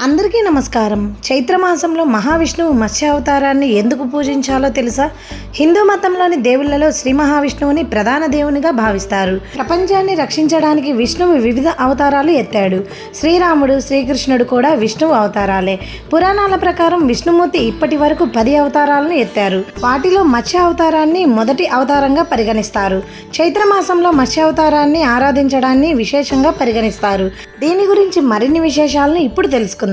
అందరికీ నమస్కారం. చైత్రమాసంలో మహావిష్ణువు మత్స్య అవతారాన్ని ఎందుకు పూజించాలో తెలుసా? హిందూ మతంలోని దేవుళ్ళలో శ్రీ మహావిష్ణువుని ప్రధాన దేవునిగా భావిస్తారు. ప్రపంచాన్ని రక్షించడానికి విష్ణువు వివిధ అవతారాలు ఎత్తాడు. శ్రీరాముడు శ్రీకృష్ణుడు కూడా విష్ణువు అవతారాలే. పురాణాల ప్రకారం విష్ణుమూర్తి ఇప్పటి వరకు పది అవతారాలను ఎత్తారు. వాటిలో మత్స్య అవతారాన్ని మొదటి అవతారంగా పరిగణిస్తారు. చైత్రమాసంలో మత్స్య అవతారాన్ని ఆరాధించడాన్ని విశేషంగా పరిగణిస్తారు. దీని గురించి మరిన్ని విశేషాలను ఇప్పుడు తెలుసుకుందాం.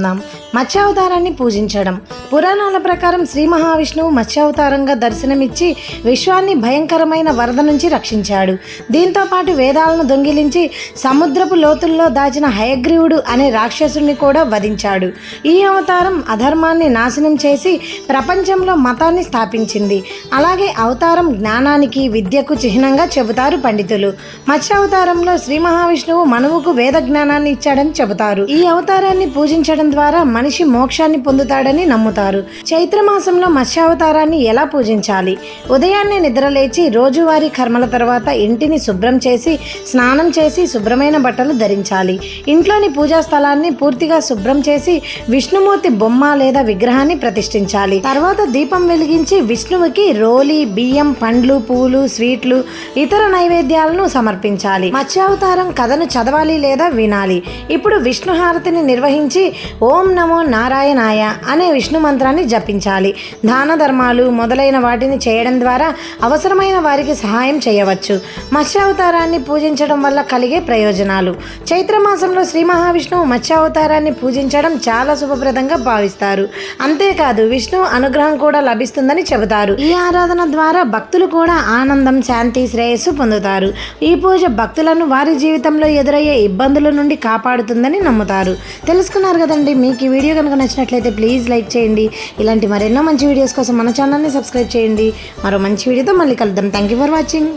మత్స్యావతారాన్ని పూజించడం. పురాణాల ప్రకారం శ్రీ మహావిష్ణువు మత్స్యావతారంగా దర్శనమిచ్చి విశ్వాన్ని భయంకరమైన వరద నుంచి రక్షించాడు. దీంతో పాటు వేదాలను దొంగిలించి సముద్రపు లోతుల్లో దాచిన హయగ్రీవుడు అనే రాక్షసుని కూడా వధించాడు. ఈ అవతారం అధర్మాన్ని నాశనం చేసి ప్రపంచంలో మతాన్ని స్థాపించింది. అలాగే అవతారం జ్ఞానానికి విద్యకు చిహ్నంగా చెబుతారు పండితులు. మత్స్యావతారంలో శ్రీ మహావిష్ణువు మనువుకు వేద జ్ఞానాన్ని ఇచ్చాడని చెబుతారు. ఈ అవతారాన్ని పూజించడం ద్వారా మనిషి మోక్షాన్ని పొందుతాడని నమ్ముతారు. చైత్రమాసంలో మత్స్యావతారాన్ని ఎలా పూజించాలి? ఉదయాన్నే నిద్రలేచి రోజువారీ కర్మల తర్వాత ఇంటిని శుభ్రం చేసి స్నానం చేసి శుభ్రమైన బట్టలు ధరించాలి. ఇంట్లోని పూజా స్థలాన్ని పూర్తిగా శుభ్రం చేసి విష్ణుమూర్తి బొమ్మ లేదా విగ్రహాన్ని ప్రతిష్ఠించాలి. తర్వాత దీపం వెలిగించి విష్ణువుకి రోలి బియ్యం పండ్లు పూలు స్వీట్లు ఇతర నైవేద్యాలను సమర్పించాలి. మత్స్యావతారం కథను చదవాలి లేదా వినాలి. ఇప్పుడు విష్ణు హారతిని నిర్వహించి ఓం నమో నారాయణాయ అనే విష్ణు మంత్రాన్ని జపించాలి. దాన ధర్మాలు మొదలైన వాటిని చేయడం ద్వారా అవసరమైన వారికి సహాయం చేయవచ్చు. మత్స్యావతారాన్ని పూజించడం వల్ల కలిగే ప్రయోజనాలు. చైత్రమాసంలో శ్రీ మహావిష్ణువు మత్స్యావతారాన్ని పూజించడం చాలా శుభప్రదంగా భావిస్తారు. అంతేకాదు విష్ణు అనుగ్రహం కూడా లభిస్తుందని చెబుతారు. ఈ ఆరాధన ద్వారా భక్తులు కూడా ఆనందం శాంతి శ్రేయస్సు పొందుతారు. ఈ పూజ భక్తులను వారి జీవితంలో ఎదురయ్యే ఇబ్బందుల నుండి కాపాడుతుందని నమ్ముతారు. తెలుసుకున్నారు కదండి? మీకు ఈ వీడియో కనుక నచ్చినట్లయితే ప్లీజ్ లైక్ చేయండి. ఇలాంటి మరెన్నో మంచి వీడియోస్ కోసం మన ఛానల్ని సబ్స్క్రైబ్ చేయండి. మరో మంచి వీడియోతో మళ్ళీ కలుద్దాం. Thank you for watching